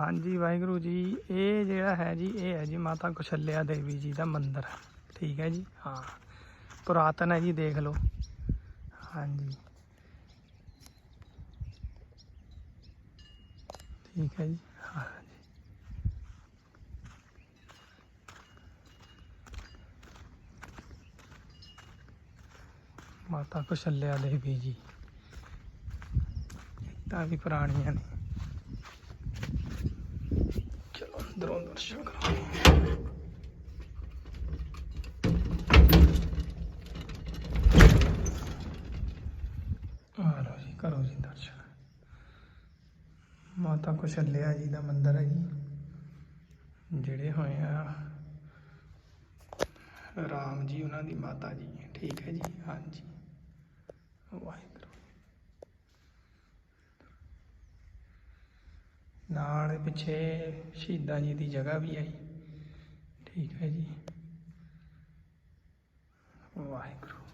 ਹਾਂਜੀ, ਵਾਹਿਗੁਰੂ ਜੀ। ਇਹ ਜਿਹੜਾ ਹੈ ਜੀ, ਇਹ ਹੈ ਜੀ ਮਾਤਾ ਕੁਸ਼ਲਿਆ ਦੇਵੀ ਜੀ ਦਾ ਮੰਦਿਰ। ਠੀਕ ਹੈ ਜੀ? ਹਾਂ। ਪੁਰਾਤਨ ਹੈ ਜੀ, ਦੇਖ ਲਓ। ਹਾਂਜੀ। ਠੀਕ ਹੈ ਜੀ? ਹਾਂ ਮਾਤਾ ਕੁਸ਼ਲਿਆ ਦੇਵੀ ਜੀ। ਤਾਂ ਵੀ ਪੁਰਾਣੀਆਂ ਨੇ। ਦਰਸ਼ਨ ਕਰਾਂਗੇ ਆ ਜੀ ਕਰੋ ਜੀ ਦਰਸ਼ਨ ਮਾਤਾ ਕੁਸ਼ਲਿਆ ਜੀ ਦਾ ਮੰਦਿਰ ਹੈ ਜੀ ਜਿਹੜੇ ਹੋਏ ਆ ਰਾਮ ਜੀ ਉਹਨਾਂ ਦੀ ਮਾਤਾ ਜੀ ਠੀਕ ਹੈ ਜੀ ਹਾਂਜੀ ਵਾਹਿਗੁਰੂ ਨਾਲ ਪਿੱਛੇ ਸ਼ਹੀਦਾਂ ਜੀ ਦੀ ਜਗ੍ਹਾ ਵੀ ਹੈ ਜੀ। ਠੀਕ ਹੈ ਜੀ ਵਾਹਿਗੁਰੂ